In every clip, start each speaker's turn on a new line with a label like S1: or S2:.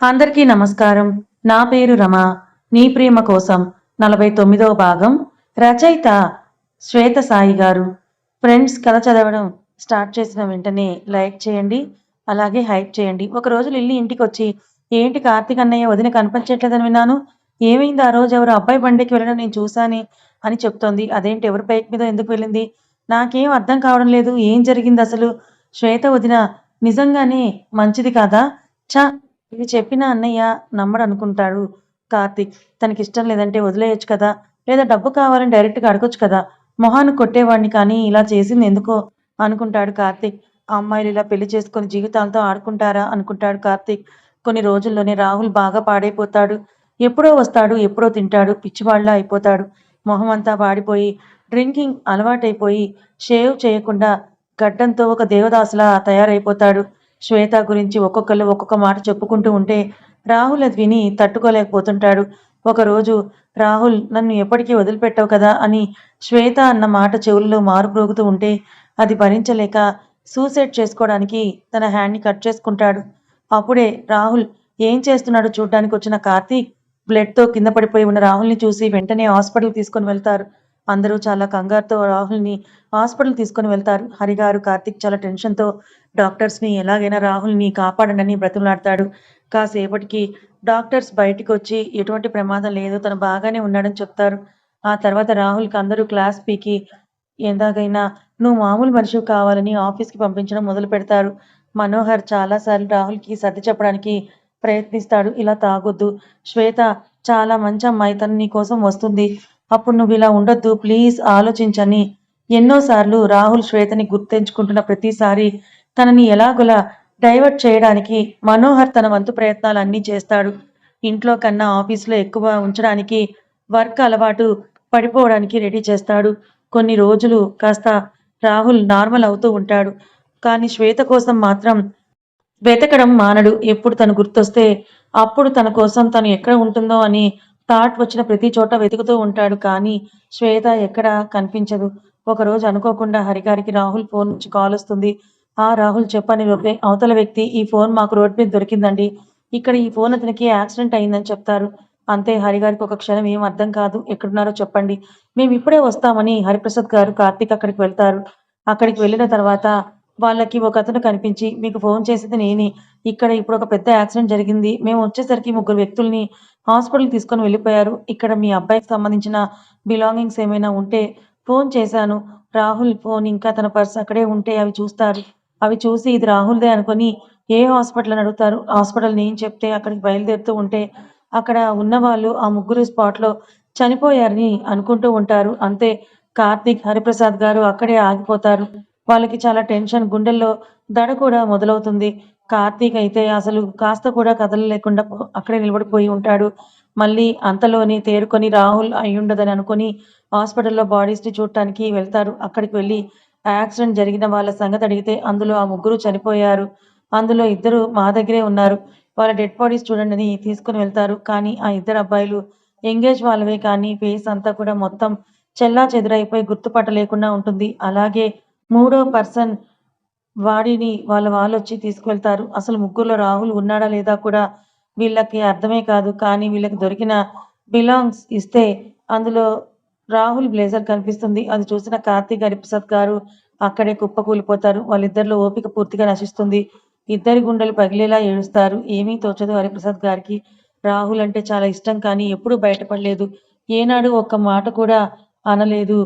S1: అందరికీ నమస్కారం. నా పేరు రమ. నీ ప్రేమ కోసం నలభై తొమ్మిదవ భాగం రచయిత శ్వేత సాయి గారు. ఫ్రెండ్స్ కథ చదవడం స్టార్ట్ చేసిన వెంటనే లైక్ చేయండి అలాగే హైప్ చేయండి. ఒక రోజు లిల్లీ ఇంటికి వచ్చి ఏంటి కార్తీక్ అన్నయ్య వదిన కనిపించట్లేదని విన్నాను. ఏమైంది? ఆ రోజు ఎవరు అబ్బాయి బండికి వెళ్ళడం నేను చూశాని అని చెప్తోంది. అదేంటి? ఎవరి బైక్ మీద ఎందుకు వెళ్ళింది? నాకేం అర్థం కావడం లేదు. ఏం జరిగింది అసలు? శ్వేత వదిన నిజంగానే మంచిది కాదా? చ ఇది చెప్పిన అన్నయ్య నమ్మడు అనుకుంటాడు కార్తీక్ తనకి ఇష్టం లేదంటే వదిలేయొచ్చు కదా? లేదా డబ్బు కావాలని డైరెక్ట్గా అడగొచ్చు కదా? మొహాన్ని కొట్టేవాడిని కానీ ఇలా చేసింది ఎందుకో? అనుకుంటాడు కార్తీక్. అమ్మాయిలు ఇలా పెళ్ళి చేసుకొని జీవితాలతో ఆడుకుంటారా? అనుకుంటాడు కార్తీక్. కొన్ని రోజుల్లోనే రాహుల్ బాగా పాడైపోతాడు. ఎప్పుడో వస్తాడు ఎప్పుడో తింటాడు పిచ్చివాళ్ళ అయిపోతాడు. మొహం అంతా పాడిపోయి డ్రింకింగ్ అలవాటైపోయి షేవ్ చేయకుండా గడ్డంతో ఒక దేవదాసులా తయారైపోతాడు. శ్వేత గురించి ఒక్కొక్కరు ఒక్కొక్క మాట చెప్పుకుంటూ ఉంటే రాహుల్ అది విని తట్టుకోలేకపోతుంటాడు. ఒకరోజు రాహుల్ నన్ను ఎప్పటికీ వదిలిపెట్టవు కదా అని శ్వేత అన్న మాట చెవుల్లో మారుబ్రోగుతూ ఉంటే అది భరించలేక సూసైడ్ చేసుకోవడానికి తన హ్యాండ్ని కట్ చేసుకుంటాడు. అప్పుడే రాహుల్ ఏం చేస్తున్నాడో చూడ్డానికి వచ్చిన కార్తీక్? బ్లడ్తో కింద పడిపోయి ఉన్న రాహుల్ని చూసి వెంటనే హాస్పిటల్ తీసుకొని వెళ్తారు. అందరూ చాలా కంగారుతో రాహుల్ని హాస్పిటల్ తీసుకొని వెళ్తారు. హరిగారు కార్తిక్ చాలా టెన్షన్తో డాక్టర్స్ని ఎలాగైనా రాహుల్ని కాపాడండి బ్రతిమలాడతాడు కాసేపటికి డాక్టర్స్ బయటికి వచ్చి ఎటువంటి ప్రమాదం లేదు తను బాగానే ఉన్నాడని చెప్తారు. ఆ తర్వాత రాహుల్కి అందరూ క్లాస్ పీకి ఎందాకైనా నువ్వు మామూలు మనిషి కావాలని ఆఫీస్కి పంపించడం మొదలు పెడతారు. మనోహర్ చాలాసార్లు రాహుల్కి సర్ది చెప్పడానికి ప్రయత్నిస్తాడు. ఇలా తాగొద్దు. శ్వేత చాలా మంచి అమ్మాయి తను నీ కోసం వస్తుంది. అప్పుడు నువ్వు ఇలా ఉండొద్దు. ప్లీజ్ ఆలోచించని. ఎన్నోసార్లు రాహుల్ శ్వేతని గుర్తించుకుంటున్న ప్రతిసారి తనని ఎలాగోలా డైవర్ట్ చేయడానికి మనోహర్ తన వంతు ప్రయత్నాలు అన్నీ చేస్తాడు. ఇంట్లో కన్నా ఆఫీస్లో ఎక్కువ ఉంచడానికి వర్క్ అలవాటు పడిపోవడానికి రెడీ చేస్తాడు. కొన్ని రోజులు కాస్త రాహుల్ నార్మల్ అవుతూ ఉంటాడు. కానీ శ్వేత కోసం మాత్రం వెతకడం మానడు. ఎప్పుడు తను గుర్తొస్తే అప్పుడు తన కోసం తను ఎక్కడ ఉంటుందో అని థాట్ వచ్చిన ప్రతి చోట వెతుకుతూ ఉంటాడు. కానీ శ్వేత ఎక్కడా కనిపించదు. ఒకరోజు అనుకోకుండా హరిగారికి రాహుల్ ఫోన్ నుంచి కాల్ వస్తుంది. ఆ రాహుల్ చెప్పని లోపే అవతల వ్యక్తి ఈ ఫోన్ మాకు రోడ్ మీద దొరికిందండి. ఇక్కడ ఈ ఫోన్ అతనికి యాక్సిడెంట్ అయిందని చెప్తారు. అంతే హరిగారికి ఒక క్షణం ఏం అర్థం కాదు. ఎక్కడున్నారో చెప్పండి. మేము ఇప్పుడే వస్తామని హరిప్రసాద్ గారు కార్తీక్ అక్కడికి వెళ్తారు. అక్కడికి వెళ్ళిన తర్వాత వాళ్ళకి ఒక అతను కనిపించి మీకు ఫోన్ చేసింది నేనే. ఇక్కడ ఇప్పుడు ఒక పెద్ద యాక్సిడెంట్ జరిగింది. మేము వచ్చేసరికి ముగ్గురు వ్యక్తుల్ని హాస్పిటల్ తీసుకొని వెళ్ళిపోయారు. ఇక్కడ మీ అబ్బాయికి సంబంధించిన బిలాంగింగ్స్ ఏమైనా ఉంటే ఫోన్ చేశాను. రాహుల్ ఫోన్ ఇంకా తన పర్స్ అక్కడే ఉంటే అవి చూస్తారు. అవి చూసి ఇది రాహుల్దే అనుకొని ఏ హాస్పిటల్ అని అడుగుతారు? హాస్పిటల్ నేను చెప్తే అక్కడికి బయలుదేరుతూ ఉంటే అక్కడ ఉన్న వాళ్ళు ఆ ముగ్గురు స్పాట్లో చనిపోయారని అనుకుంటూ ఉంటారు. అంతే కార్తీక్ హరిప్రసాద్ గారు అక్కడే ఆగిపోతారు. వాళ్ళకి చాలా టెన్షన్ గుండెల్లో దడ కూడా మొదలవుతుంది. కార్తీక్ అయితే అసలు కాస్త కూడా కదలలేకుండా అక్కడే నిలబడిపోయి ఉంటాడు. మళ్ళీ అంతలోనే తేరుకొని రాహుల్ అయ్యుండదని అనుకుని హాస్పిటల్లో బాడీస్ని చూడటానికి వెళ్తారు. అక్కడికి వెళ్ళి యాక్సిడెంట్ జరిగిన వాళ్ళ సంగతి అడిగితే అందులో ఆ ముగ్గురు చనిపోయారు. అందులో ఇద్దరు మా దగ్గరే ఉన్నారు. వాళ్ళ డెడ్ బాడీస్ చూడండి అని తీసుకుని వెళ్తారు. కానీ ఆ ఇద్దరు అబ్బాయిలు ఎంగేజ్ వాళ్ళవే కానీ ఫేస్ అంతా కూడా మొత్తం చెల్లా చెదురైపోయి గుర్తుపట్టలేకుండా ఉంటుంది. అలాగే మూడో పర్సన్ వాడిని వాళ్ళ వాళ్ళు వచ్చి తీసుకువెళ్తారు. అసలు ముగ్గురులో రాహుల్ ఉన్నాడా లేదా కూడా వీళ్ళకి అర్థమే కాదు. కానీ వీళ్ళకి దొరికిన బిలాంగ్స్ ఇస్తే అందులో రాహుల్ బ్లేజర్ కనిపిస్తుంది. అది చూసిన కార్తీక్ హరిప్రసాద్ గారు అక్కడే కుప్పకూలిపోతారు. వాళ్ళిద్దరిలో ఓపిక పూర్తిగా నశిస్తుంది. ఇద్దరి గుండెలు పగిలేలా ఏడుస్తారు. ఏమీ తోచదు హరిప్రసాద్ గారికి. రాహుల్ అంటే చాలా ఇష్టం కానీ ఎప్పుడూ బయటపడలేదు. ఏనాడు ఒక్క మాట కూడా అనలేదు.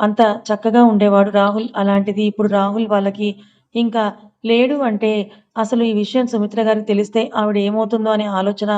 S1: అంత చక్కగా ఉండేవాడు రాహుల్. అలాంటిది ఇప్పుడు రాహుల్ వాళ్ళకి ఇంకా లేడు అంటే అసలు ఈ విషయం సుమిత్ర గారికి తెలిస్తే ఆవిడ ఏమవుతుందో అనే ఆలోచన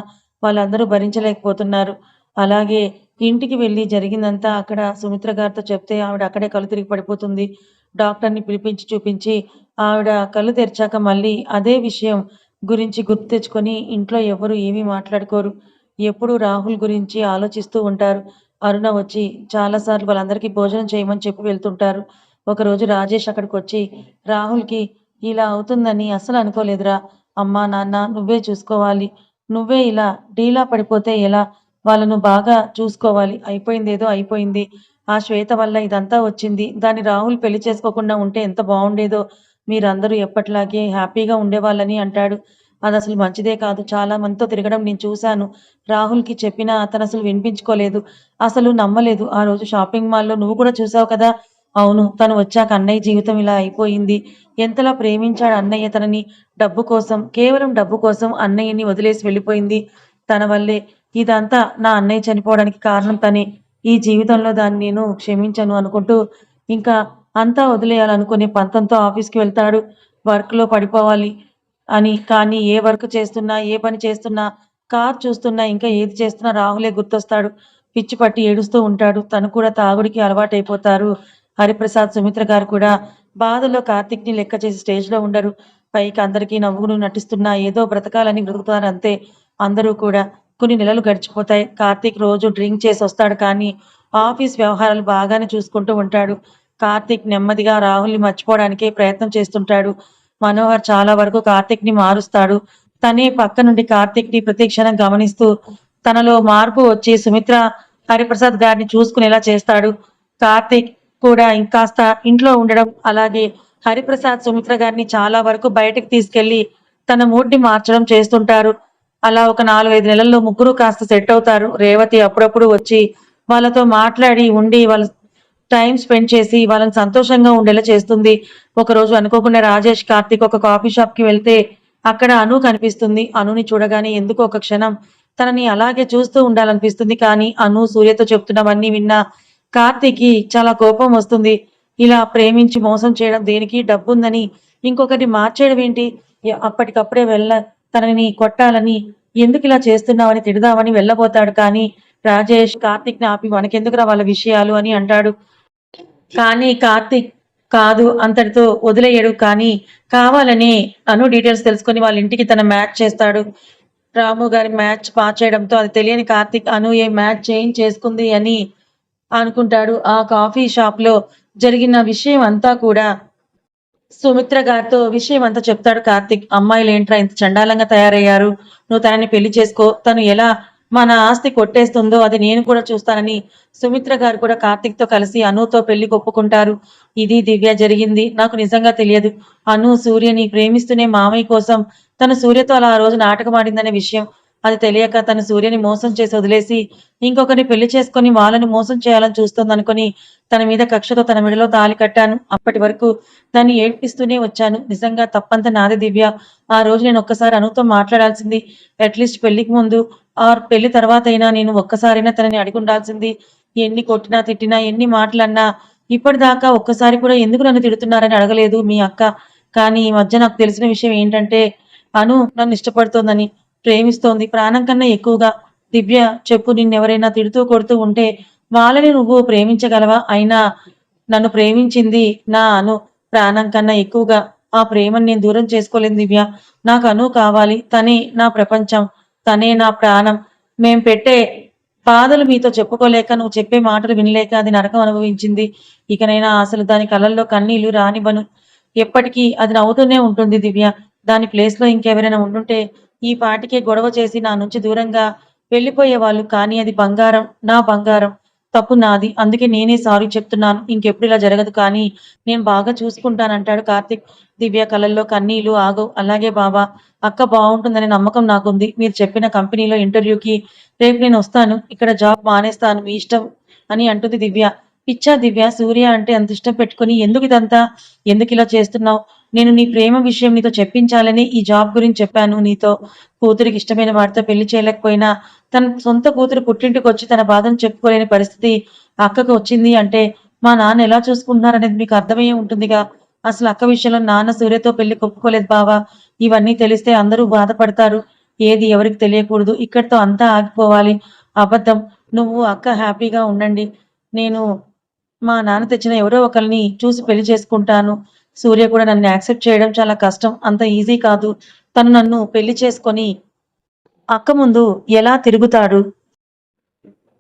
S1: వాళ్ళందరూ భరించలేకపోతున్నారు. అలాగే ఇంటికి వెళ్ళి జరిగిందంతా అక్కడ సుమిత్ర గారితో చెప్తే ఆవిడ అక్కడే కళ్ళు తిరిగి పడిపోతుంది. డాక్టర్ని పిలిపించి చూపించి ఆవిడ కళ్ళు తెరిచాక మళ్ళీ అదే విషయం గురించి గుర్తు తెచ్చుకొని ఇంట్లో ఎవరు ఏమీ మాట్లాడుకోరు. ఎప్పుడు రాహుల్ గురించి ఆలోచిస్తూ ఉంటారు. అరుణ వచ్చి చాలాసార్లు వాళ్ళందరికీ భోజనం చేయమని చెప్పి వెళ్తుంటారు. ఒకరోజు రాజేష్ అక్కడికి వచ్చి రాహుల్కి ఇలా అవుతుందని అస్సలు అనుకోలేదురా. అమ్మా నాన్న నువ్వే చూసుకోవాలి. నువ్వే ఇలా డీలా పడిపోతే ఎలా? వాళ్ళను బాగా చూసుకోవాలి. అయిపోయిందేదో అయిపోయింది. ఆ శ్వేత వల్ల ఇదంతా వచ్చింది. దాన్ని రాహుల్ పెళ్ళి చేసుకోకుండా ఉంటే ఎంత బాగుండేదో. మీరందరూ ఎప్పట్లాగే హ్యాపీగా ఉండేవాళ్ళని అంటాడు. అది అసలు మంచిదే కాదు. చాలా మందితో తిరగడం నేను చూశాను. రాహుల్కి చెప్పినా అతను అసలు వినిపించుకోలేదు. అసలు నమ్మలేదు. ఆ రోజు షాపింగ్ మాల్లో నువ్వు కూడా చూసావు కదా? అవును. తను వచ్చాక అన్నయ్య జీవితం ఇలా అయిపోయింది. ఎంతలా ప్రేమించాడు అన్నయ్య తనని? డబ్బు కోసం కేవలం డబ్బు కోసం అన్నయ్యని వదిలేసి వెళ్ళిపోయింది. తన వల్లే ఇదంతా నా అన్నయ్య చనిపోవడానికి కారణం తనే. ఈ జీవితంలో దాన్ని నేను క్షమించను అనుకుంటూ ఇంకా అంతా వదిలేయాలనుకునే పంతంతో ఆఫీస్కి వెళ్తాడు. వర్క్లో పడిపోవాలి అని. కానీ ఏ వర్క్ చేస్తున్నా ఏ పని చేస్తున్నా కార్ చూస్తున్నా ఇంకా ఏది చేస్తున్నా రాహులే గుర్తొస్తాడు. పిచ్చి పట్టి ఏడుస్తూ ఉంటాడు. తను కూడా తాగుడికి అలవాటైపోతారు. హరిప్రసాద్ సుమిత్ర గారు కూడా బాధలో కార్తిక్ని లెక్క చేసి స్టేజ్లో ఉండరు. పైకి అందరికీ నవ్వును నటిస్తున్నా ఏదో బ్రతకాలని బ్రతుకుతారు అంతే అందరూ కూడా. కొన్ని నెలలు గడిచిపోతాయి. కార్తీక్ రోజు డ్రింక్ చేసి వస్తాడు కానీ ఆఫీస్ వ్యవహారాలు బాగానే చూసుకుంటూ ఉంటాడు. కార్తీక్ నెమ్మదిగా రాహుల్ని మర్చిపోవడానికే ప్రయత్నం చేస్తుంటాడు. మనోహర్ చాలా వరకు కార్తీక్ని మారుస్తాడు. తనే పక్క నుండి కార్తీక్ని ప్రతిక్షణం గమనిస్తూ తనలో మార్పు వచ్చి సుమిత్ర హరిప్రసాద్ గారిని చూసుకునేలా చేస్తాడు. కార్తీక్ కూడా ఇంకాస్త ఇంట్లో ఉండడం అలాగే హరిప్రసాద్ సుమిత్ర గారిని చాలా వరకు బయటకు తీసుకెళ్ళి తన మూడ్ని మార్చడం చేస్తుంటారు. అలా ఒక నాలుగైదు నెలల్లో ముగ్గురు కాస్త సెట్ అవుతారు. రేవతి అప్పుడప్పుడు వచ్చి వాళ్ళతో మాట్లాడి ఉండి వాళ్ళ టైం స్పెండ్ చేసి వాళ్ళని సంతోషంగా ఉండేలా చేస్తుంది. ఒక రోజు అనుకోకుండా రాజేష్ కార్తిక్ ఒక కాఫీ షాప్కి వెళ్తే అక్కడ అను కనిపిస్తుంది. అనుని చూడగానే ఎందుకు ఒక క్షణం తనని అలాగే చూస్తూ ఉండాలనిపిస్తుంది. కానీ అను సూర్యతో చెప్తున్నవన్నీ విన్నా కార్తీక్కి చాలా కోపం వస్తుంది. ఇలా ప్రేమించి మోసం చేయడం దేనికి? డబ్బుందని ఇంకొకటి మార్చేయడం ఏంటి అప్పటికప్పుడే వెళ్ళ తనని కొట్టాలని ఎందుకు ఇలా చేస్తున్నావని తిడదామని వెళ్ళబోతాడు కానీ రాజేష్ కార్తీక్ని ఆపి మనకెందుకురా వాళ్ళ విషయాలు అని అంటాడు. కానీ కార్తీక్ కాదు అంతటితో వదిలేయడు. కానీ కావాలని అను డీటెయిల్స్ తెలుసుకొని వాళ్ళ ఇంటికి తన మ్యాచ్ చేస్తాడు. రాము గారి మ్యాచ్ పాస్ చేయడంతో అది తెలియని కార్తిక్ అను ఏ మ్యాచ్ చేంజ్ చేసుకుంది అని అనుకుంటాడు. ఆ కాఫీ షాప్లో జరిగిన విషయం అంతా కూడా సుమిత్ర గారితో విషయం అంతా చెప్తాడు కార్తిక్. అమ్మాయిలు ఏంట్రా ఇంత చండాలంగా తయారయ్యారు? నువ్వు తనని పెళ్ళి చేసుకో. తను ఎలా మన ఆస్తి కొట్టేస్తుందో అది నేను కూడా చూస్తానని సుమిత్ర గారు కూడా కార్తిక్తో కలిసి అనుతో పెళ్ళి ఒప్పుకుంటారు ఇది దివ్య జరిగింది. నాకు నిజంగా తెలియదు. అను సూర్యని ప్రేమిస్తూనే మామయ్య కోసం తను సూర్యతో అలా ఆ రోజు నాటకం ఆడిందనే విషయం. అది తెలియక తన సూర్యని మోసం చేసి వదిలేసి ఇంకొకరిని పెళ్ళి చేసుకొని వాళ్ళని మోసం చేయాలని చూస్తోందనుకుని తన మీద కక్షతో తన మెడలో తాలి కట్టాను. అప్పటి వరకు దాన్ని ఏడ్పిస్తూనే వచ్చాను. నిజంగా తప్పంత నాది దివ్య. ఆ రోజు నేను ఒక్కసారి అనుతో మాట్లాడాల్సింది అట్లీస్ట్ పెళ్ళికి ముందు ఆర్ పెళ్ళి తర్వాత అయినా నేను ఒక్కసారైనా తనని అడిగి ఉండాల్సింది ఎన్ని కొట్టినా తిట్టినా ఎన్ని మాటలన్నా ఇప్పటిదాకా ఒక్కసారి కూడా ఎందుకు నన్ను తిడుతున్నారని అడగలేదు మీ అక్క. కానీ ఈ మధ్య నాకు తెలిసిన విషయం ఏంటంటే అను నన్ను ఇష్టపడుతోందని. ప్రేమిస్తోంది. ప్రాణం కన్నా ఎక్కువగా దివ్య చెప్పు నిన్నెవరైనా తిడుతూ కొడుతూ ఉంటే వాళ్ళని నువ్వు ప్రేమించగలవా? అయినా నన్ను ప్రేమించింది నా అను. ప్రాణం కన్నా ఎక్కువగా ఆ ప్రేమను నేను దూరం చేసుకోలేను దివ్య. నాకు అను కావాలి. తనే నా ప్రపంచం. తనే నా ప్రాణం. మేం పెట్టే బాధలు మీతో చెప్పుకోలేక నువ్వు చెప్పే మాటలు వినలేక అది నరకం అనుభవించింది. ఇకనైనా అసలు దాని కళ్ళల్లో కన్నీళ్ళు రానివ్వను. ఎప్పటికీ అది నవ్వుతూనే ఉంటుంది దివ్య. దాని ప్లేస్లో ఇంకెవరైనా ఉండుంటే ఈ పాటికే గొడవ చేసి నా నుంచి దూరంగా వెళ్ళిపోయేవాళ్ళు కానీ అది బంగారం నా బంగారం. తప్పు నాది. అందుకే నేనే సారీ చెప్తున్నాను. ఇంకెప్పుడు ఇలా జరగదు కానీ నేను బాగా చూసుకుంటానంటాడు కార్తిక్. దివ్య కళల్లో కన్నీళ్ళు ఆగవు. అలాగే బాబా అక్క బాగుంటుందనే నమ్మకం నాకుంది. మీరు చెప్పిన కంపెనీలో ఇంటర్వ్యూకి రేపు నేను వస్తాను. ఇక్కడ జాబ్ మానేస్తాను. మీ ఇష్టం అని అంటుంది దివ్య. పిచ్చా దివ్య సూర్య అంటే అంత ఇష్టం పెట్టుకుని ఎందుకు ఇదంతా ఎందుకు ఇలా చేస్తున్నావు? నేను నీ ప్రేమ విషయం నీతో చెప్పించాలని ఈ జాబ్ గురించి చెప్పాను. నీతో కూతురికి ఇష్టమైన వాడితో పెళ్ళి చేయలేకపోయినా తన సొంత కూతురు పుట్టింటికి వచ్చి తన బాధను చెప్పుకోలేని పరిస్థితి అక్కకు వచ్చింది అంటే మా నాన్న ఎలా చూసుకుంటున్నారనేది మీకు అర్థమయ్యే ఉంటుందిగా. అసలు అక్క విషయంలో నాన్న సూర్యతో పెళ్ళి కొప్పుకోలేదు బావా. ఇవన్నీ తెలిస్తే అందరూ బాధపడతారు. ఏది ఎవరికి తెలియకూడదు. ఇక్కడితో అంతా ఆగిపోవాలి. అబద్ధం. నువ్వు అక్క హ్యాపీగా ఉండండి. నేను మా నాన్న తెచ్చిన ఎవరో ఒకరిని చూసి పెళ్ళి చేసుకుంటాను. సూర్య కూడా నన్ను యాక్సెప్ట్ చేయడం చాలా కష్టం అంత ఈజీ కాదు. తను నన్ను పెళ్ళి చేసుకొని అక్క ముందు ఎలా తిరుగుతాడు?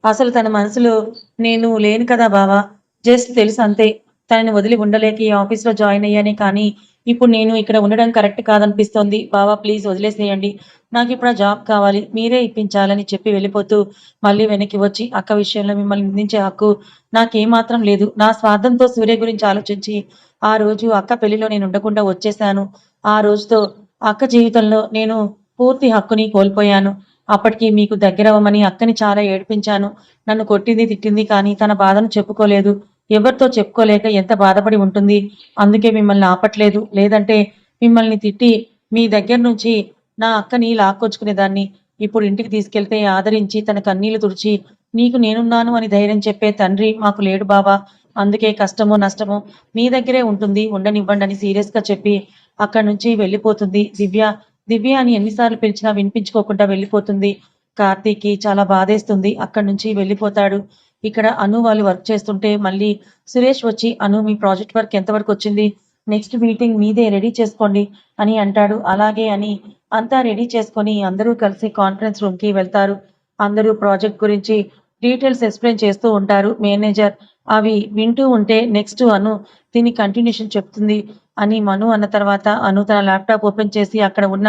S1: అసలు తన మనసులో నేను లేను కదా బావా? జస్ట్ తెలుసు అంతే. తనని వదిలి ఉండలేక ఈ ఆఫీస్లో జాయిన్ అయ్యానే కానీ ఇప్పుడు నేను ఇక్కడ ఉండడం కరెక్ట్ కాదనిపిస్తోంది. బావా ప్లీజ్ వదిలేసేయండి. నాకు ఇప్పుడు ఆ జాబ్ కావాలి. మీరే ఇప్పించాలని చెప్పి వెళ్ళిపోతూ మళ్ళీ వెనక్కి వచ్చి అక్క విషయంలో మిమ్మల్ని నిందించే హక్కు నాకేమాత్రం లేదు. నా స్వార్థంతో సూర్య గురించి ఆలోచించి ఆ రోజు అక్క పెళ్ళిలో నేను ఉండకుండా వచ్చేసాను ఆ రోజుతో అక్క జీవితంలో నేను పూర్తి హక్కుని కోల్పోయాను. అప్పటికి మీకు దగ్గరవ్వమని అక్కని చాలా ఏడిపించాను. నన్ను కొట్టింది తిట్టింది కానీ తన బాధను చెప్పుకోలేదు. ఎవరితో చెప్పుకోలేక ఎంత బాధపడి ఉంటుంది? అందుకే మిమ్మల్ని ఆపట్లేదు. లేదంటే మిమ్మల్ని తిట్టి మీ దగ్గర నుంచి నా అక్కని లాక్కొచ్చుకునేదాన్ని. ఇప్పుడు ఇంటికి తీసుకెళ్తే ఆదరించి తన కన్నీళ్ళు తుడిచి నీకు నేనున్నాను అని ధైర్యం చెప్పే తండ్రి మాకు లేడు బాబా అందుకే కష్టము నష్టము మీ దగ్గరే ఉంటుంది. ఉండనివ్వండి అని సీరియస్గా చెప్పి అక్కడి నుంచి వెళ్ళిపోతుంది. దివ్య దివ్య అని ఎన్నిసార్లు పిలిచినా వినిపించుకోకుండా వెళ్ళిపోతుంది. కార్తీక్కి చాలా బాధేస్తుంది. అక్కడి నుంచి వెళ్ళిపోతాడు. ఇక్కడ అను వాళ్ళు వర్క్ చేస్తుంటే మళ్ళీ సురేష్ వచ్చి అను మీ ప్రాజెక్ట్ వర్క్ ఎంతవరకు వచ్చింది? నెక్స్ట్ మీటింగ్ మీదే రెడీ చేసుకోండి అని అంటాడు. అలాగే అని అంతా రెడీ చేసుకొని అందరూ కలిసి కాన్ఫరెన్స్ రూమ్కి వెళ్తారు. అందరూ ప్రాజెక్ట్ గురించి డీటెయిల్స్ ఎక్స్ప్లెయిన్ చేస్తూ ఉంటారు. మేనేజర్ అవి వింటూ ఉంటే నెక్స్ట్ అను దీని కంటిన్యూషన్ చెప్తుంది అని మను అన్న తర్వాత అను తన ల్యాప్టాప్ ఓపెన్ చేసి అక్కడ ఉన్న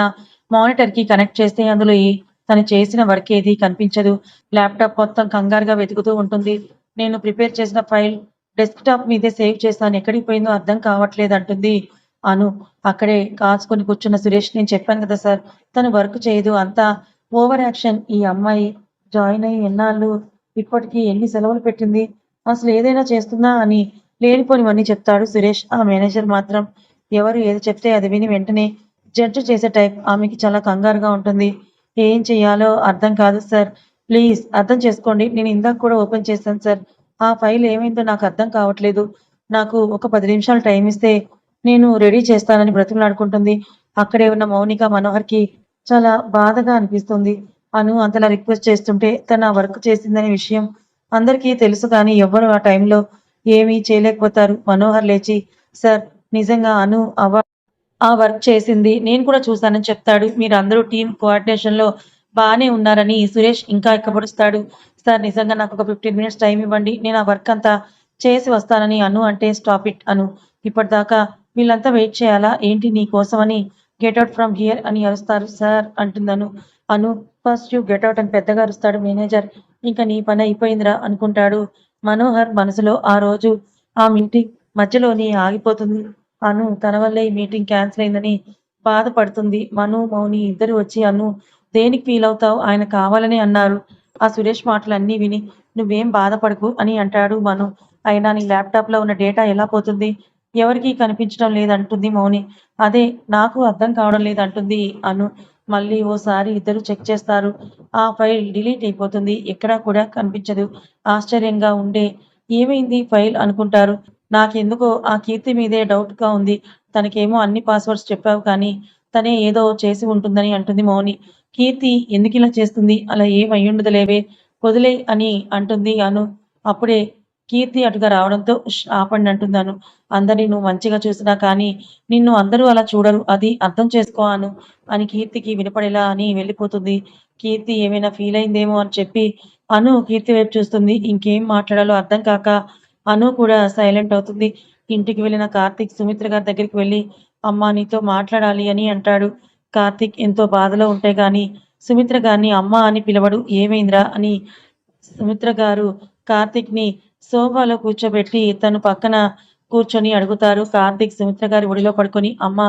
S1: మానిటర్కి కనెక్ట్ చేస్తే అందులో తను చేసిన వర్క్ ఏది కనిపించదు. ల్యాప్టాప్ మొత్తం కంగారుగా వెతుకుతూ ఉంటుంది. నేను ప్రిపేర్ చేసిన ఫైల్ డెస్క్టాప్ మీదే సేవ్ చేశాను. ఎక్కడికి పోయిందో అర్థం కావట్లేదు అంటుంది అను. అక్కడే కాచుకొని కూర్చున్న సురేష్ నేను చెప్పాను కదా సార్ తను వర్క్ చేయదు. అంతా ఓవర్ యాక్షన్ ఈ అమ్మాయి జాయిన్ అయ్యి ఎన్నాళ్ళు ఇప్పటికీ ఎన్ని సెలవులు పెట్టింది? అసలు ఏదైనా చేస్తుందా అని లేనిపోనివన్నీ చెప్తాడు సురేష్. ఆ మేనేజర్ మాత్రం ఎవరు ఏది చెప్తే అది విని వెంటనే జడ్జి చేసే టైప్ ఆమెకి చాలా కంగారుగా ఉంటుంది. ఏం చెయ్యాలో అర్థం కాదు సార్. ప్లీజ్ అర్థం చేసుకోండి. నేను ఇందాక కూడా ఓపెన్ చేశాను సార్. ఆ ఫైల్ ఏమైందో నాకు అర్థం కావట్లేదు. నాకు ఒక పది నిమిషాలు టైం ఇస్తే నేను రెడీ చేస్తానని బ్రతిమలాడుకుంటుంది. అక్కడే ఉన్న మౌనిక మనోహర్కి చాలా బాధగా అనిపిస్తుంది. అను అంతలా రిక్వెస్ట్ చేస్తుంటే తన వర్క్ చేసిందనే విషయం అందరికీ తెలుసు కానీ ఎవ్వరు ఆ టైంలో ఏమీ చేయలేకపోతారు. మనోహర్ లేచి సార్ నిజంగా అను అవ ఆ వర్క్ చేసింది నేను కూడా చూశానని చెప్తాడు. మీరు టీం కోఆర్డినేషన్లో బాగానే ఉన్నారని సురేష్ ఇంకా ఎక్కబడుస్తాడు. సార్ నిజంగా నాకు ఒక ఫిఫ్టీన్ మినిట్స్ టైం ఇవ్వండి. నేను ఆ వర్క్ అంతా చేసి వస్తానని అను అంటే స్టాప్ ఇట్ అను. ఇప్పటిదాకా వీళ్ళంతా వెయిట్ చేయాలా? ఏంటి నీ కోసమని? గెట్ అవుట్ ఫ్రమ్ హియర్ అని అరుస్తారు. Sir అంటుందను. Anu first you get out అని పెద్దగా అరుస్తాడు మేనేజర్. ఇంకా నీ పని అయిపోయిందిరా అనుకుంటాడు మనోహర్ మనసులో ఆ రోజు. ఆ మీటింగ్ మధ్యలోనే ఆగిపోతుంది. అను తన వల్లే ఈ మీటింగ్ క్యాన్సిల్ అయిందని బాధపడుతుంది. మను మౌని ఇద్దరు వచ్చి అను దేనికి ఫీల్ అవుతావు ఆయన కావాలని అన్నారు. ఆ సురేష్ మాటలు అన్నీ విని నువ్వేం బాధపడకు అని అంటాడు మను. అయినా నీ ల్యాప్టాప్లో ఉన్న డేటా ఎలా పోతుంది? ఎవరికి కనిపించడం లేదంటుంది మౌని. అదే నాకు అర్థం కావడం లేదంటుంది అను. మళ్ళీ ఓసారి ఇద్దరు చెక్ చేస్తారు. ఆ ఫైల్ డిలీట్ అయిపోతుంది. ఎక్కడా కూడా కనిపించదు. ఆశ్చర్యంగా ఉండే ఏమైంది ఫైల్ అనుకుంటారు. నాకెందుకో ఆ కీర్తి మీదే డౌట్గా ఉంది. తనకేమో అన్ని పాస్వర్డ్స్ చెప్పావు కానీ తనే ఏదో చేసి ఉంటుందని అంటుంది మౌని. కీర్తి ఎందుకు ఇలా చేస్తుంది? అలా ఏం వదిలే అని అంటుంది అను. అప్పుడే కీర్తి అటుగా రావడంతో ఆపండి అంటున్నాను. అందరినీ నువ్వు మంచిగా చూసినా కానీ నిన్ను అందరూ అలా చూడరు. అది అర్థం చేసుకోవాను అని కీర్తికి వినపడేలా అని వెళ్ళిపోతుంది. కీర్తి ఏమైనా ఫీల్ అయిందేమో అని చెప్పి అను కీర్తి వైపు చూస్తుంది. ఇంకేం మాట్లాడాలో అర్థం కాక అను కూడా సైలెంట్ అవుతుంది. ఇంటికి వెళ్ళిన కార్తీక్ సుమిత్ర గారి దగ్గరికి వెళ్ళి అమ్మ నీతో మాట్లాడాలి అని అంటాడు. కార్తీక్ ఎంతో బాధలో ఉంటే గాని సుమిత్ర గారిని అమ్మ అని పిలవడు. ఏమైందిరా అని సుమిత్ర గారు కార్తీక్ని సోఫాలో కూర్చోబెట్టి తను పక్కన కూర్చొని అడుగుతారు. కార్తీక్ సుమిత్ర గారి ఒడిలో పడుకొని అమ్మ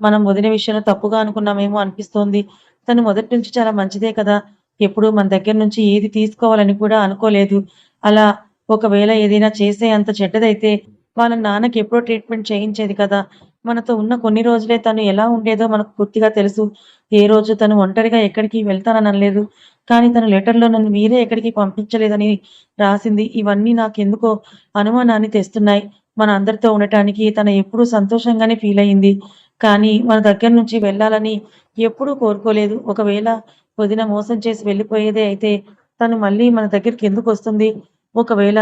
S1: మనం వదిన విషయంలో తప్పుగా అనుకున్నామేమో అనిపిస్తోంది. తను మొదటి నుంచి చాలా మంచిదే కదా. ఎప్పుడు మన దగ్గర నుంచి ఏది తీసుకోవాలని కూడా అనుకోలేదు. అలా ఒకవేళ ఏదైనా చేసే అంత చెడ్డదైతే వాళ్ళ నాన్నకి ఎప్పుడో ట్రీట్మెంట్ చేయించేది కదా. మనతో ఉన్న కొన్ని రోజులే తను ఎలా ఉండేదో మనకు పూర్తిగా తెలుసు. ఏ రోజు తను ఒంటరిగా ఎక్కడికి వెళ్తానని అనలేదు కానీ తన లెటర్లో నన్ను మీరే ఎక్కడికి పంపించలేదని రాసింది. ఇవన్నీ నాకెందుకో అనుమానాన్ని తెస్తున్నాయి. మన అందరితో ఉండటానికి తన ఎప్పుడూ సంతోషంగానే ఫీల్ అయింది. కానీ మన దగ్గర నుంచి వెళ్ళాలని ఎప్పుడూ కోరుకోలేదు. ఒకవేళ వదిన మోసం చేసి వెళ్ళిపోయేదే అయితే తను మళ్ళీ మన దగ్గరికి ఎందుకు వస్తుంది? ఒకవేళ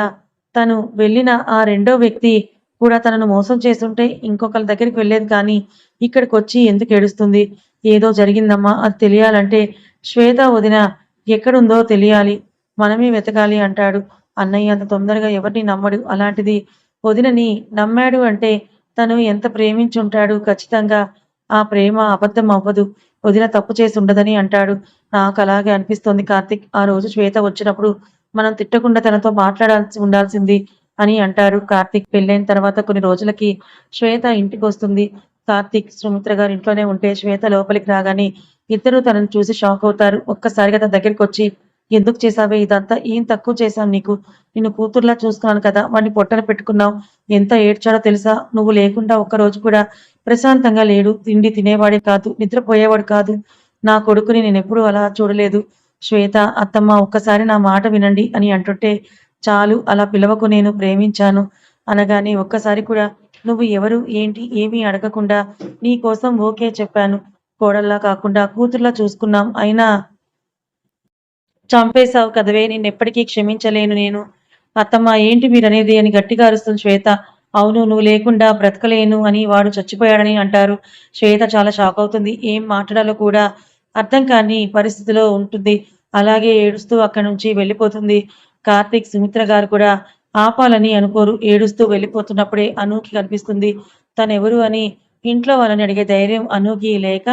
S1: తను వెళ్ళిన ఆ రెండో వ్యక్తి కూడా తనను మోసం చేస్తుంటే ఇంకొకరి దగ్గరికి వెళ్ళేది కానీ ఇక్కడికి వచ్చి ఎందుకు ఏడుస్తుంది? ఏదో జరిగిందమ్మా. అది తెలియాలంటే శ్వేత వదిన ఎక్కడుందో తెలియాలి. మనమే వెతకాలి అంటాడు. అన్నయ్య అంత తొందరగా ఎవరిని నమ్మడు. అలాంటిది వదినని నమ్మాడు అంటే తను ఎంత ప్రేమించుంటాడు? ఖచ్చితంగా ఆ ప్రేమ అబద్ధం అవ్వదు. వదిన తప్పు చేసి ఉండదని అంటాడు. నాకు అలాగే అనిపిస్తోంది కార్తిక్. ఆ రోజు శ్వేత వచ్చినప్పుడు మనం తిట్టకుండా తనతో మాట్లాడాల్సి ఉండాల్సింది అని అంటారు కార్తిక్. పెళ్ళైన తర్వాత కొన్ని రోజులకి శ్వేత ఇంటికి వస్తుంది కార్తీక్ సుమిత్ర గారు ఇంట్లోనే ఉంటే శ్వేత లోపలికి రాగానే ఇద్దరు తనని చూసి షాక్ అవుతారు. ఒక్కసారిగా తన దగ్గరికి వచ్చి ఎందుకు చేసావే ఇదంతా? ఏం తక్కువ చేశాను నీకు? నిన్ను కూతుర్లా చూస్తున్నాను కదా వాడిని పొట్టన పెట్టుకున్నావు. ఎంత ఏడ్చాడో తెలుసా? నువ్వు లేకుండా ఒక్క రోజు కూడా ప్రశాంతంగా లేడు. తిండి తినేవాడే కాదు నిద్రపోయేవాడు కాదు. నా కొడుకుని నేను ఎప్పుడూ అలా చూడలేదు. శ్వేత అత్తమ్మ ఒక్కసారి నా మాట వినండి అని అంటుంటే చాలు అలా పిలవకు నేను ప్రేమించాను అనగానే ఒక్కసారి కూడా నువ్వు ఎవరు? ఏంటి? ఏమీ అడగకుండా నీ కోసం ఓకే చెప్పాను. కోడల్లా కాకుండా కూతుర్లా చూసుకున్నాం. అయినా చంపేశావు కదవే నిన్నెప్పటికీ క్షమించలేను నేను. అత్తమ్మ ఏంటి మీరనేది అని గట్టిగా అరుస్తుంది శ్వేత. అవును నువ్వు లేకుండా బ్రతకలేను అని వాడు చచ్చిపోయాడని అంటారు. శ్వేత చాలా షాక్ అవుతుంది. ఏం మాట్లాడాలో కూడా అర్థం కాని పరిస్థితిలో ఉంటుంది. అలాగే ఏడుస్తూ అక్కడి నుంచి వెళ్ళిపోతుంది. కార్తీక్ సుమిత్ర గారు కూడా ఆపాలని అనుకోరు. ఏడుస్తూ వెళ్ళిపోతున్నప్పుడే అనూకి కనిపిస్తుంది. తనెవరు అని ఇంట్లో వాళ్ళని అడిగే ధైర్యం అనూకి లేక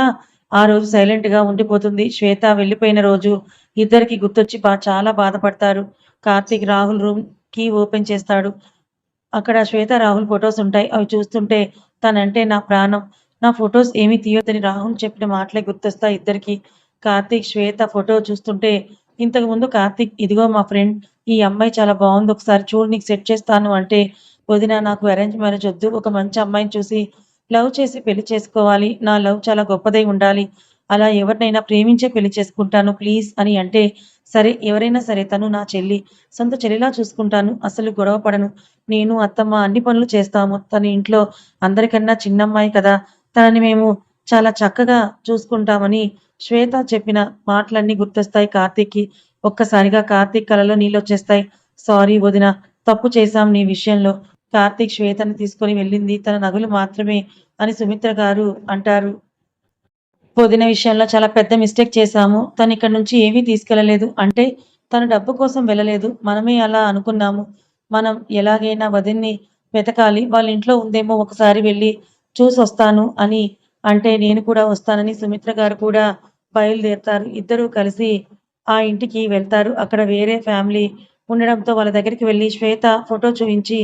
S1: ఆ రోజు సైలెంట్గా ఉండిపోతుంది. శ్వేత వెళ్ళిపోయిన రోజు ఇద్దరికి గుర్తొచ్చి చాలా బాధపడతారు. కార్తీక్ రాహుల్ రూమ్కి ఓపెన్ చేస్తాడు. అక్కడ శ్వేత రాహుల్ ఫొటోస్ ఉంటాయి. అవి చూస్తుంటే తనంటే నా ప్రాణం. నా ఫొటోస్ ఏమీ తీయొద్దని రాహుల్ చెప్పిన మాటలే గుర్తొస్తాయి ఇద్దరికి. కార్తీక్ శ్వేత ఫోటో చూస్తుంటే ఇంతకు ముందు కార్తీక్ ఇదిగో మా ఫ్రెండ్ ఈ అమ్మాయి చాలా బాగుంది. ఒకసారి చూడు నీకు సెట్ చేస్తాను అంటే వదిన నాకు అరేంజ్ మ్యారేజ్ వద్దు. ఒక మంచి అమ్మాయిని చూసి లవ్ చేసి పెళ్ళి చేసుకోవాలి. నా లవ్ చాలా గొప్పదై ఉండాలి. అలా ఎవరినైనా ప్రేమించే పెళ్ళి చేసుకుంటాను ప్లీజ్ అని అంటే సరే ఎవరైనా సరే తను నా చెల్లి. సొంత చెల్లిలా చూసుకుంటాను. అసలు గొడవ పడను. నేను అత్తమ్మ అన్ని పనులు చేస్తాము. తన ఇంట్లో అందరికన్నా చిన్నమ్మాయి కదా. తనని మేము చాలా చక్కగా చూసుకుంటామని శ్వేత చెప్పిన మాటలన్నీ గుర్తొస్తాయి కార్తీక్కి. ఒక్కసారిగా కార్తీక్ కలలో నీళ్ళు వచ్చేస్తాయి సారీ వదిన తప్పు చేశాం నీ విషయంలో. కార్తీక్ శ్వేతని తీసుకొని వెళ్ళింది. తన నగులు మాత్రమే అని సుమిత్ర గారు అంటారు. పొదిన విషయంలో చాలా పెద్ద మిస్టేక్ చేశాము. తను ఇక్కడ నుంచి ఏమీ తీసుకెళ్ళలేదు అంటే తన డబ్బు కోసం వెళ్ళలేదు. మనమే అలా అనుకున్నాము. మనం ఎలాగైనా వదిన్ని వెతకాలి. వాళ్ళ ఇంట్లో ఉందేమో ఒకసారి వెళ్ళి చూసి వస్తాను అని అంటే నేను కూడా వస్తానని సుమిత్ర గారు కూడా బయలుదేరుతారు. ఇద్దరూ కలిసి ఆ ఇంటికి వెళ్తారు. అక్కడ వేరే ఫ్యామిలీ ఉండడంతో వాళ్ళ దగ్గరికి వెళ్ళి శ్వేత ఫోటో చూపించి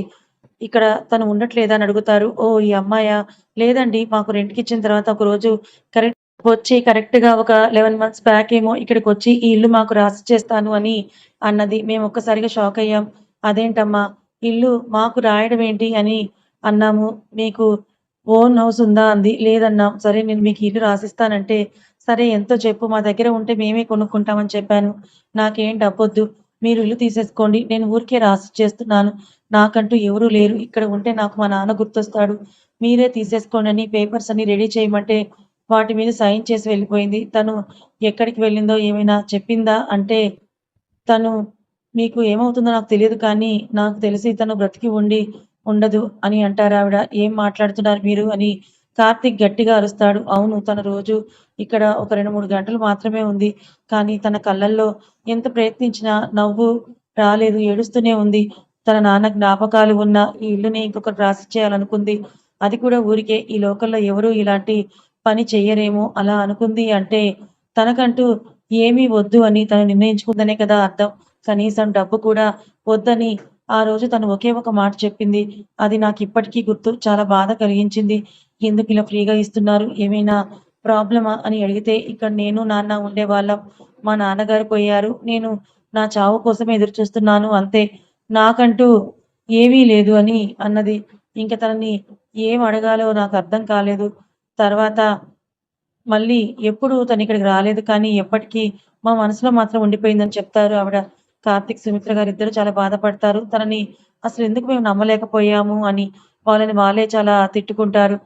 S1: ఇక్కడ తను ఉండట్లేదా అని అడుగుతారు. ఓ ఈ అమ్మాయా? లేదండి మాకు రెంట్కి ఇచ్చిన తర్వాత ఒక రోజు కరెక్ట్ వచ్చి కరెక్ట్గా ఒక లెవెన్ మంత్స్ బ్యాక్ ఏమో ఇక్కడికి వచ్చి ఈ ఇల్లు మాకు రాసి చేస్తాను అని అన్నది. మేము ఒక్కసారిగా షాక్ అయ్యాం. అదేంటమ్మా? ఇల్లు మాకు రాయడం ఏంటి? అని అన్నాము. మీకు ఓన్ హౌస్ ఉందా? అంది. లేదన్నాం. సరే నేను మీకు ఇల్లు రాసిస్తానంటే సరే ఎంతో చెప్పు. మా దగ్గర ఉంటే మేమే కొనుక్కుంటామని చెప్పాను. నాకేం డబ్బొద్దు. మీరు ఇల్లు తీసేసుకోండి. నేను ఊరికే రాసి చేస్తున్నాను నాకంటూ ఎవరూ లేరు. ఇక్కడ ఉంటే నాకు మా నాన్న గుర్తొస్తాడు. మీరే తీసేసుకోండి అని పేపర్స్ అన్ని రెడీ చేయమంటే వాటి మీద సైన్ చేసి వెళ్ళిపోయింది. తను ఎక్కడికి వెళ్ళిందో ఏమైనా చెప్పిందా అంటే తను మీకు ఏమవుతుందో నాకు తెలియదు కానీ నాకు తెలిసి తను బ్రతికి ఉండి ఉండదు అని అంటారు ఆవిడ. ఏం మాట్లాడుతున్నారు మీరు అని కార్తిక్ గట్టిగా అరుస్తాడు. అవును తన రోజు ఇక్కడ ఒక రెండు మూడు గంటలు మాత్రమే ఉంది. కానీ తన కళ్ళల్లో ఎంత ప్రయత్నించినా నవ్వు రాలేదు ఏడుస్తూనే ఉంది. తన నాన్న జ్ఞాపకాలు ఉన్న ఈ ఇల్లుని ఇంకొకటి రాసిచ్చేయాలనుకుంది అది కూడా ఊరికే ఈ లోకల్లో ఎవరూ ఇలాంటి పని చెయ్యరేమో అలా అనుకుంది అంటే తనకంటూ ఏమీ వద్దు అని తను నిర్ణయించుకుందనే కదా అర్థం. కనీసం డబ్బు కూడా వద్దని ఆ రోజు తను ఒకే ఒక మాట చెప్పింది. అది నాకు ఇప్పటికీ గుర్తు చాలా బాధ కలిగించింది. ఎందుకు ఇలా ఫ్రీగా ఇస్తున్నారు? ఏమైనా ప్రాబ్లమా? అని అడిగితే ఇక్కడ నేను నాన్న ఉండేవాళ్ళం. మా నాన్నగారు పోయారు. నేను నా చావు కోసం ఎదురు చూస్తున్నాను అంతే. నాకంటూ ఏమీ లేదు అని అన్నది. ఇంక తనని ఏం అడగాలో నాకు అర్థం కాలేదు. తర్వాత మళ్ళీ ఎప్పుడు తను ఇక్కడికి రాలేదు. కానీ ఎప్పటికీ మా మనసులో మాత్రం ఉండిపోయిందని చెప్తారు ఆవిడ. కార్తిక్ సుమిత్ర గారు ఇద్దరు చాలా బాధపడతారు. తనని అసలు ఎందుకు మేము నమ్మలేకపోయాము అని వాళ్ళని వాళ్ళే చాలా తిట్టుకుంటారు.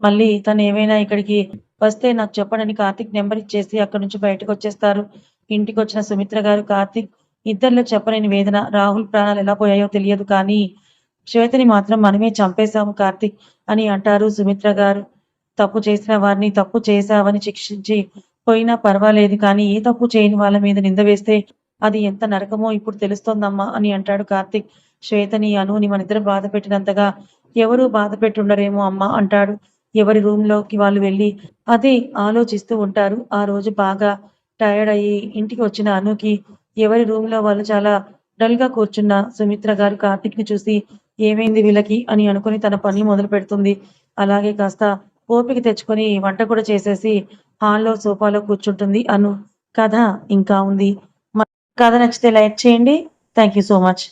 S1: మళ్ళీ తను ఏమైనా ఇక్కడికి వస్తే నాకు చెప్పడని కార్తిక్ నెంబర్ ఇచ్చేసి అక్కడి నుంచి బయటకు వచ్చేస్తారు. ఇంటికి వచ్చిన సుమిత్ర గారు కార్తిక్ ఇద్దరిలో చెప్పలేని వేదన రాహుల్ ప్రాణాలు ఎలా పోయాయో తెలియదు కానీ శ్వేతని మాత్రం మనమే చంపేశాము కార్తిక్ అని అంటారు సుమిత్ర గారు. తప్పు చేసిన వారిని తప్పు చేశావని శిక్షించి పోయినా పర్వాలేదు కానీ ఏ తప్పు చేయని వాళ్ళ మీద నింద వేస్తే అది ఎంత నరకమో ఇప్పుడు తెలుస్తోందమ్మా అని అంటాడు కార్తిక్. శ్వేతని అనుని మనిద్దరు బాధ పెట్టినంతగా ఎవరు బాధ పెట్టుండరేమో అమ్మ అంటాడు. ఎవరి రూమ్లోకి వాళ్ళు వెళ్ళి అదే ఆలోచిస్తూ ఉంటారు. ఆ రోజు బాగా టైర్డ్ అయ్యి ఇంటికి వచ్చిన అనుకి ఎవరి రూమ్లో వాళ్ళు చాలా డల్గా కూర్చున్న సుమిత్ర గారు కార్తిక్ని చూసి ఏమైంది వీళ్ళకి అని అనుకుని తన పని మొదలు పెడుతుంది. అలాగే కాస్త ఓపిక తెచ్చుకొని వంట కూడా చేసేసి హాల్లో సోఫాలో కూర్చుంటుంది అను. కథ ఇంకా ఉంది. కథ నచ్చితే లైక్ చేయండి. Thank you so much